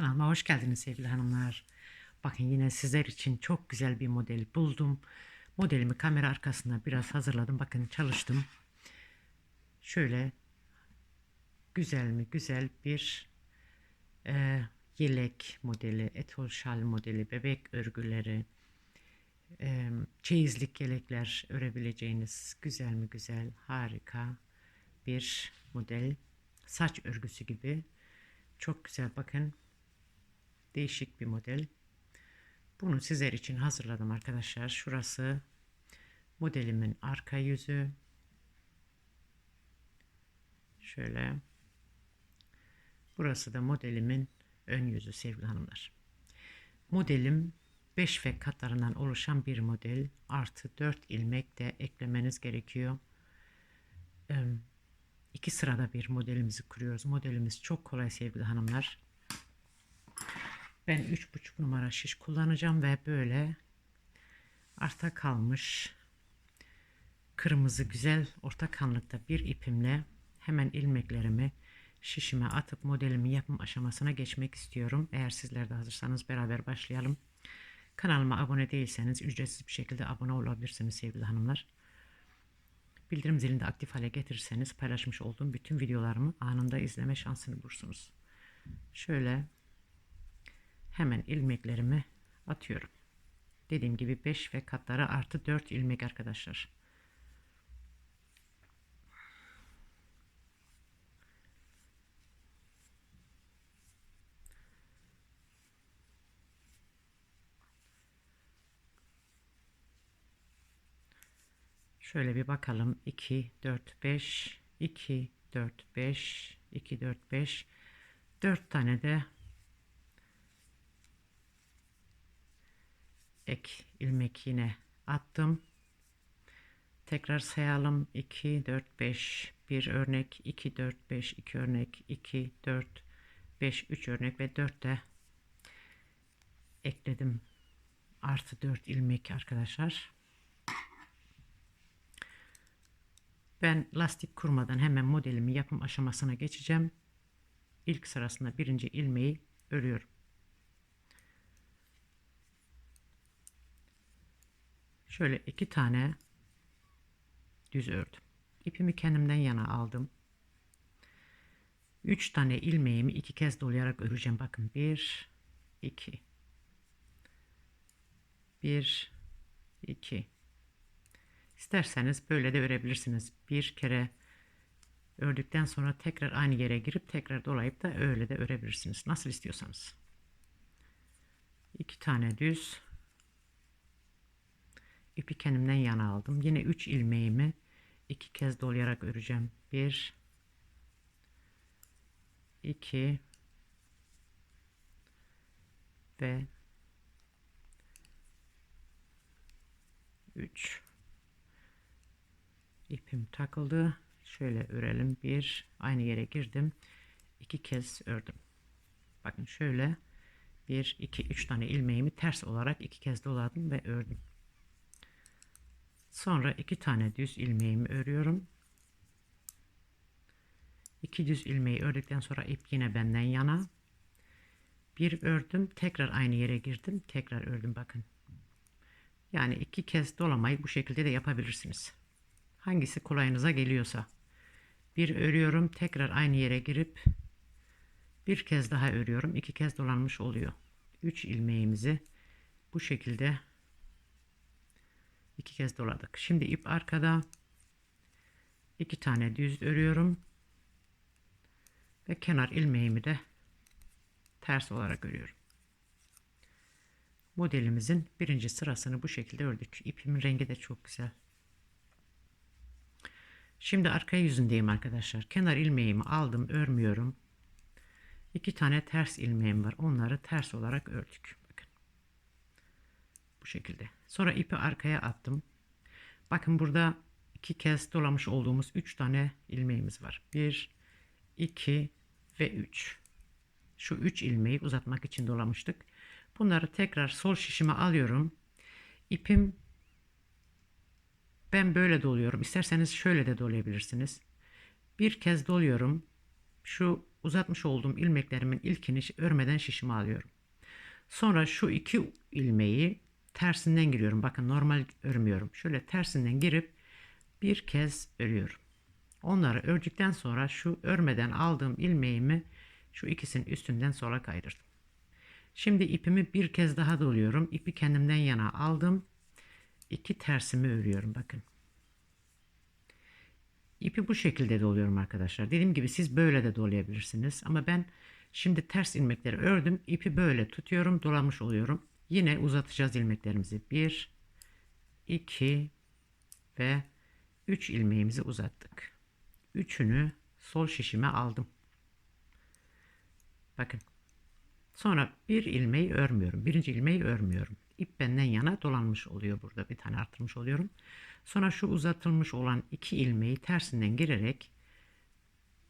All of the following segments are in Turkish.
Kanalıma hoş geldiniz sevgili hanımlar. Bakın yine sizler için çok güzel bir model buldum. Modelimi kamera arkasına biraz hazırladım. Bakın çalıştım. Şöyle güzel mi güzel bir e, yelek modeli, etol şal modeli, bebek örgüleri, e, çeyizlik yelekler örebileceğiniz güzel mi güzel harika bir model. Saç örgüsü gibi. Çok güzel bakın. Değişik bir model. Bunu sizler için hazırladım arkadaşlar. Şurası modelimin arka yüzü. Şöyle. Burası da modelimin ön yüzü sevgili hanımlar. Modelim 5 ve katlarından oluşan bir model. Artı 4 ilmek de eklemeniz gerekiyor. İki sırada bir modelimizi kuruyoruz. Modelimiz çok kolay sevgili hanımlar. Ben 3,5 numara şiş kullanacağım ve böyle arta kalmış kırmızı güzel orta kanlıkta bir ipimle hemen ilmeklerimi şişime atıp modelimi yapım aşamasına geçmek istiyorum. Eğer sizler de hazırsanız beraber başlayalım. Kanalıma abone değilseniz ücretsiz bir şekilde abone olabilirsiniz sevgili hanımlar. Bildirim zilini de aktif hale getirirseniz paylaşmış olduğum bütün videolarımı anında izleme şansını bulursunuz. Şöyle hemen ilmeklerimi atıyorum. Dediğim gibi 5 ve katları artı 4 ilmek arkadaşlar. Şöyle bir bakalım. 2, 4, 5, 2, 4, 5, 2, 4, 5, 4 tane de ek ilmek yine attım. Tekrar sayalım. 2, 4, 5, 1 örnek, 2, 4, 5, 2 örnek, 2, 4, 5, 3 örnek ve 4 de ekledim. Artı 4 ilmek arkadaşlar. Ben lastik kurmadan hemen modelimi yapım aşamasına geçeceğim. İlk sırasında birinci ilmeği örüyorum. Şöyle iki tane düz ördüm. İpimi kendimden yana aldım. Üç tane ilmeğimi iki kez dolayarak öreceğim. Bakın bir, iki, bir, iki. İsterseniz böyle de örebilirsiniz. Bir kere ördükten sonra tekrar aynı yere girip tekrar dolayıp da öyle de örebilirsiniz. Nasıl istiyorsanız. İki tane düz ipi kendimden yana aldım. Yine 3 ilmeğimi iki kez dolayarak öreceğim. 1 2 ve 3 ipim takıldı. Şöyle örelim. Bir aynı yere girdim. iki kez ördüm. Bakın şöyle bir iki üç tane ilmeğimi ters olarak iki kez doladım ve ördüm. Sonra iki tane düz ilmeğimi örüyorum. İki düz ilmeği ördükten sonra ip yine benden yana. Bir ördüm, tekrar aynı yere girdim, tekrar ördüm bakın. Yani iki kez dolamayı bu şekilde de yapabilirsiniz. Hangisi kolayınıza geliyorsa. Bir örüyorum, tekrar aynı yere girip bir kez daha örüyorum. iki kez dolanmış oluyor. Üç ilmeğimizi bu şekilde iki kez doladık. Şimdi ip arkada iki tane düz örüyorum ve kenar ilmeğimi de ters olarak örüyorum. Modelimizin birinci sırasını bu şekilde ördük. İpimin rengi de çok güzel. Şimdi arka yüzündeyim arkadaşlar. Kenar ilmeğimi aldım, örmüyorum. İki tane ters ilmeğim var. Onları ters olarak ördük. Bakın. Bu şekilde. Sonra ipi arkaya attım. Bakın burada iki kez dolamış olduğumuz üç tane ilmeğimiz var. Bir, iki ve üç. Şu üç ilmeği uzatmak için dolamıştık. Bunları tekrar sol şişime alıyorum. İpim ben böyle doluyorum. İsterseniz şöyle de dolayabilirsiniz. Bir kez doluyorum. Şu uzatmış olduğum ilmeklerimin ilkini örmeden şişime alıyorum. Sonra şu iki ilmeği tersinden giriyorum. Bakın normal örmüyorum. Şöyle tersinden girip bir kez örüyorum. Onları ördükten sonra şu örmeden aldığım ilmeğimi şu ikisinin üstünden sola kaydırdım. Şimdi ipimi bir kez daha doluyorum. İpi kendimden yana aldım. İki tersimi örüyorum bakın. İpi bu şekilde doluyorum arkadaşlar. Dediğim gibi siz böyle de dolayabilirsiniz. Ama ben şimdi ters ilmekleri ördüm. İpi böyle tutuyorum. Dolamış oluyorum. Yine uzatacağız ilmeklerimizi. 1, 2 ve 3 ilmeğimizi uzattık. Üçünü sol şişime aldım. Bakın. Sonra bir ilmeği örmüyorum. Birinci ilmeği örmüyorum. İp benden yana dolanmış oluyor burada. Bir tane arttırmış oluyorum. Sonra şu uzatılmış olan iki ilmeği tersinden girerek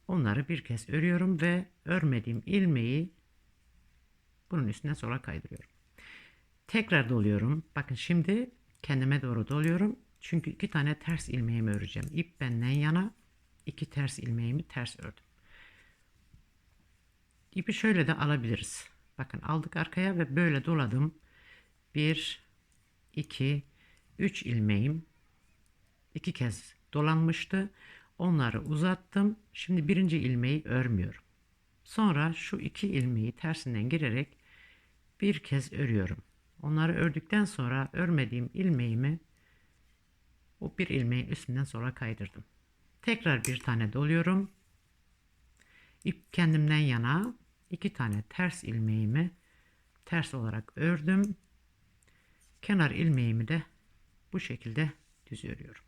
onları bir kez örüyorum ve örmediğim ilmeği bunun üstüne sola kaydırıyorum. Tekrar doluyorum. Bakın şimdi kendime doğru doluyorum. Çünkü iki tane ters ilmeğimi öreceğim. İp benden yana iki ters ilmeğimi ters ördüm. İpi şöyle de alabiliriz. Bakın aldık arkaya ve böyle doladım. 1 2 3 ilmeğim iki kez dolanmıştı. Onları uzattım. Şimdi birinci ilmeği örmüyorum. Sonra şu iki ilmeği tersinden girerek bir kez örüyorum. Onları ördükten sonra örmediğim ilmeğimi o bir ilmeğin üstünden sonra kaydırdım. Tekrar bir tane doluyorum. İp kendimden yana iki tane ters ilmeğimi ters olarak ördüm. Kenar ilmeğimi de bu şekilde düz örüyorum.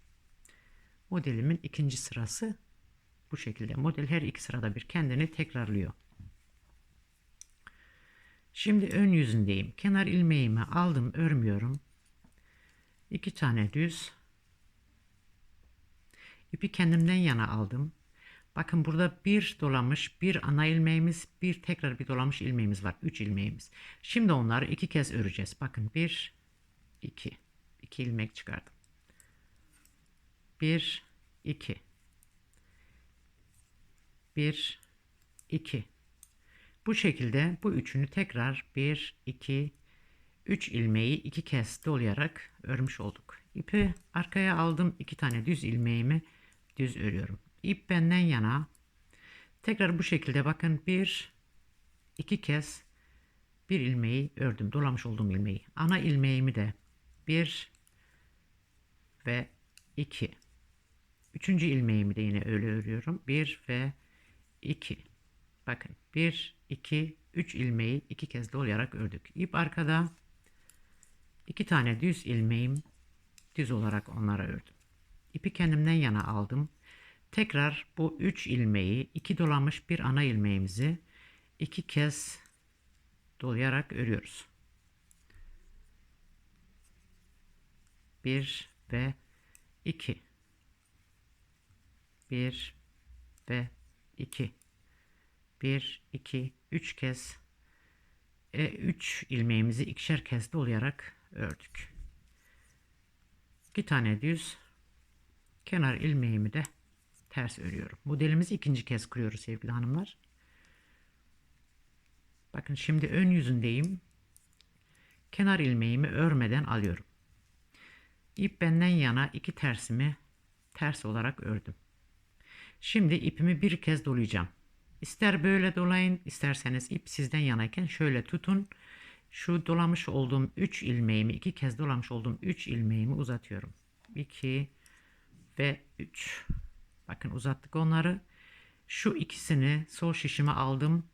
Modelimin ikinci sırası bu şekilde. Model her iki sırada bir kendini tekrarlıyor. Şimdi ön yüzündeyim. Kenar ilmeğimi aldım, örmüyorum. İki tane düz. İpi kendimden yana aldım. Bakın burada bir dolamış, bir ana ilmeğimiz, bir tekrar bir dolamış ilmeğimiz var. Üç ilmeğimiz. Şimdi onları iki kez öreceğiz. Bakın bir, iki. İki ilmek çıkardım. Bir, iki. Bir, iki. Bu şekilde bu üçünü tekrar 1, 2, 3 ilmeği iki kez dolayarak örmüş olduk. İpi arkaya aldım. iki tane düz ilmeğimi düz örüyorum. İp benden yana. Tekrar bu şekilde bakın bir, iki kez bir ilmeği ördüm. Dolamış olduğum ilmeği. Ana ilmeğimi de bir ve iki. Üçüncü ilmeğimi de yine öyle örüyorum. Bir ve iki. Bakın 1, 2, 3 ilmeği iki kez dolayarak ördük. İp arkada. iki tane düz ilmeğim düz olarak onlara ördüm. İpi kendimden yana aldım. Tekrar bu 3 ilmeği iki dolamış bir ana ilmeğimizi iki kez dolayarak örüyoruz. 1 ve 2 1 ve 2 1 2 3 kez e, 3 ilmeğimizi ikişer kez dolayarak ördük. 2 tane düz kenar ilmeğimi de ters örüyorum. Modelimizi ikinci kez kuruyoruz sevgili hanımlar. Bakın şimdi ön yüzündeyim. Kenar ilmeğimi örmeden alıyorum. İp benden yana iki tersimi ters olarak ördüm. Şimdi ipimi bir kez dolayacağım. İster böyle dolayın, isterseniz ip sizden yanayken şöyle tutun. Şu dolamış olduğum 3 ilmeğimi, iki kez dolamış olduğum 3 ilmeğimi uzatıyorum. 2 ve 3. Bakın uzattık onları. Şu ikisini sol şişime aldım.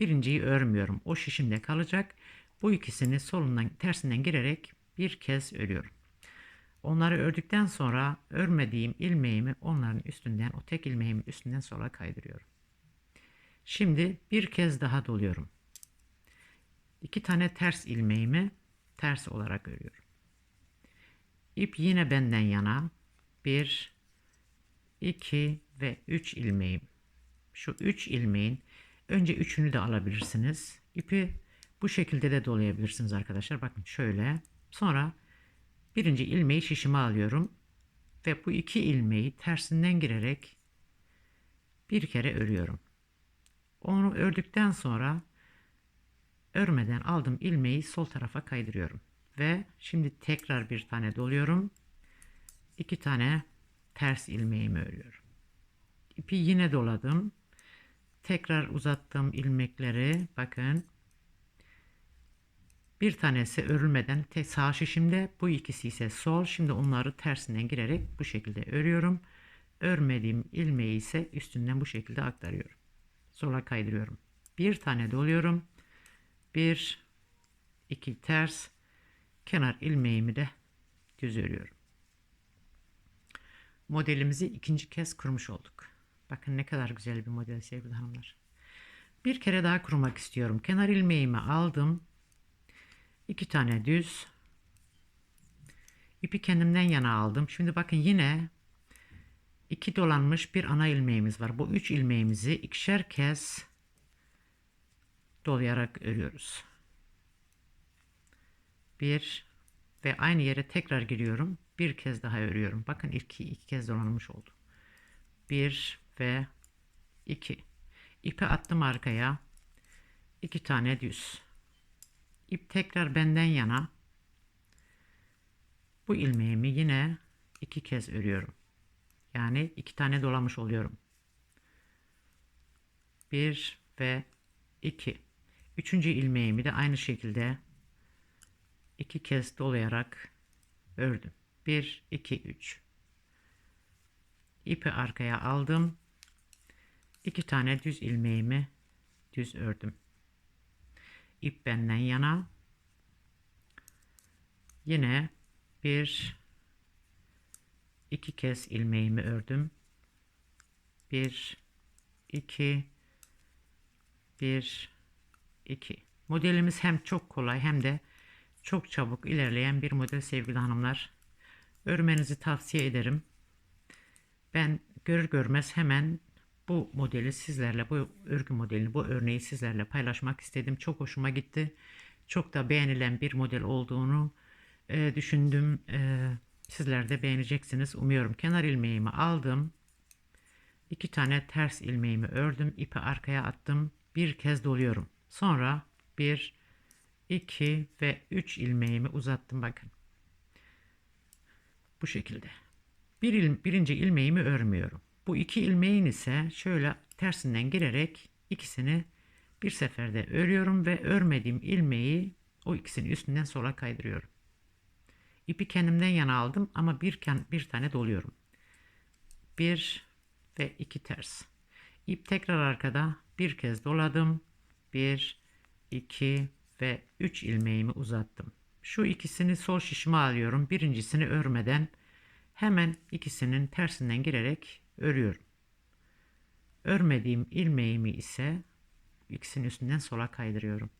Birinciyi örmüyorum. O şişimde kalacak. Bu ikisini solundan tersinden girerek bir kez örüyorum. Onları ördükten sonra örmediğim ilmeğimi onların üstünden o tek ilmeğimin üstünden sola kaydırıyorum. Şimdi bir kez daha doluyorum. İki tane ters ilmeğimi ters olarak örüyorum. İp yine benden yana. 1 2 ve 3 ilmeğim. Şu 3 ilmeğin önce üçünü de alabilirsiniz. İpi bu şekilde de dolayabilirsiniz arkadaşlar. Bakın şöyle. Sonra birinci ilmeği şişime alıyorum ve bu iki ilmeği tersinden girerek bir kere örüyorum. Onu ördükten sonra örmeden aldım ilmeği sol tarafa kaydırıyorum. Ve şimdi tekrar bir tane doluyorum. İki tane ters ilmeğimi örüyorum. İpi yine doladım. Tekrar uzattığım ilmekleri bakın. Bir tanesi örülmeden sağ şişimde, bu ikisi ise sol. Şimdi onları tersinden girerek bu şekilde örüyorum. Örmediğim ilmeği ise üstünden bu şekilde aktarıyorum. Sola kaydırıyorum. Bir tane doluyorum. Bir, iki ters, kenar ilmeğimi de düz örüyorum. Modelimizi ikinci kez kurmuş olduk. Bakın ne kadar güzel bir model sevgili hanımlar. Bir kere daha kurmak istiyorum. Kenar ilmeğimi aldım. İki tane düz. İpi kendimden yana aldım. Şimdi bakın yine iki dolanmış bir ana ilmeğimiz var. Bu üç ilmeğimizi ikişer kez dolayarak örüyoruz. Bir ve aynı yere tekrar giriyorum. Bir kez daha örüyorum. Bakın iki, iki kez dolanmış oldu. Bir ve iki. İpi attım arkaya. iki tane düz. İp tekrar benden yana. Bu ilmeğimi yine iki kez örüyorum. Yani iki tane dolamış oluyorum. Bir ve iki. Üçüncü ilmeğimi de aynı şekilde iki kez dolayarak ördüm. 1 2 3 ipi arkaya aldım. iki tane düz ilmeğimi düz ördüm. İp benden yana. Yine bir iki kez ilmeğimi ördüm. Bir iki bir iki. Modelimiz hem çok kolay hem de çok çabuk ilerleyen bir model sevgili hanımlar. Örmenizi tavsiye ederim. Ben görür görmez hemen bu modeli sizlerle, bu örgü modelini, bu örneği sizlerle paylaşmak istedim. Çok hoşuma gitti. Çok da beğenilen bir model olduğunu e, düşündüm. E, sizler de beğeneceksiniz. Umuyorum kenar ilmeğimi aldım. İki tane ters ilmeğimi ördüm. ipi arkaya attım. Bir kez doluyorum. Sonra bir, iki ve üç ilmeğimi uzattım bakın. Bu şekilde. Bir il, birinci ilmeğimi örmüyorum. Bu iki ilmeğin ise şöyle tersinden girerek ikisini bir seferde örüyorum ve örmediğim ilmeği o ikisinin üstünden sola kaydırıyorum. İpi kendimden yana aldım ama bir, bir tane doluyorum. Bir ve iki ters. İp tekrar arkada bir kez doladım. Bir, iki ve üç ilmeğimi uzattım. Şu ikisini sol şişime alıyorum. Birincisini örmeden hemen ikisinin tersinden girerek örüyorum. Örmediğim ilmeğimi ise ikisinin üstünden sola kaydırıyorum.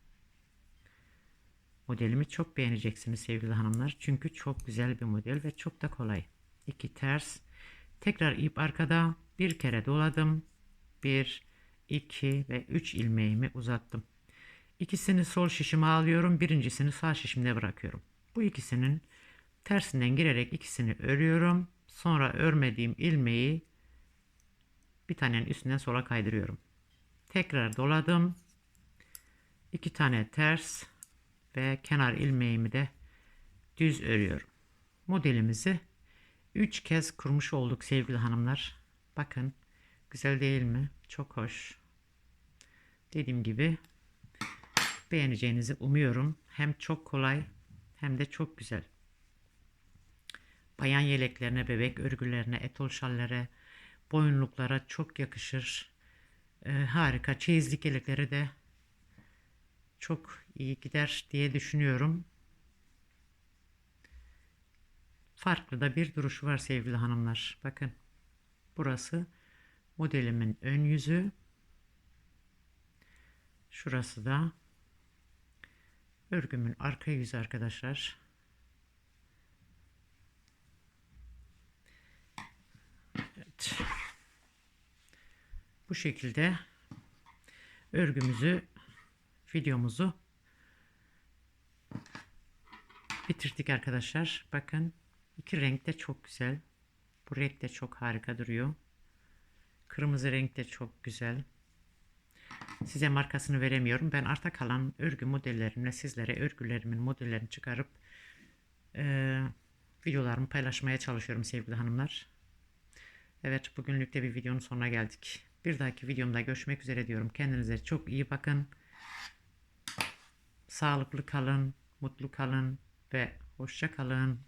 Modelimi çok beğeneceksiniz sevgili hanımlar. Çünkü çok güzel bir model ve çok da kolay. İki ters. Tekrar ip arkada. Bir kere doladım. Bir, iki ve üç ilmeğimi uzattım. İkisini sol şişime alıyorum. Birincisini sağ şişimde bırakıyorum. Bu ikisinin tersinden girerek ikisini örüyorum. Sonra örmediğim ilmeği bir tanenin üstünden sola kaydırıyorum. Tekrar doladım. İki tane ters ve kenar ilmeğimi de düz örüyorum. Modelimizi 3 kez kurmuş olduk sevgili hanımlar. Bakın güzel değil mi? Çok hoş. Dediğim gibi beğeneceğinizi umuyorum. Hem çok kolay hem de çok güzel. Bayan yeleklerine, bebek örgülerine, etol şallere, boyunluklara çok yakışır. Ee, harika. Çeyizlik yeleklere de çok iyi gider diye düşünüyorum. Farklı da bir duruşu var sevgili hanımlar. Bakın burası modelimin ön yüzü. Şurası da örgümün arka yüzü arkadaşlar. Evet. Bu şekilde örgümüzü videomuzu bitirdik arkadaşlar. Bakın iki renk de çok güzel. Bu renk de çok harika duruyor. Kırmızı renk de çok güzel. Size markasını veremiyorum. Ben arta kalan örgü modellerimle sizlere örgülerimin modellerini çıkarıp eee, videolarımı paylaşmaya çalışıyorum sevgili hanımlar. Evet bugünlük de bir videonun sonuna geldik. Bir dahaki videomda görüşmek üzere diyorum. Kendinize çok iyi bakın. Sağlıklı kalın, mutlu kalın ve hoşça kalın.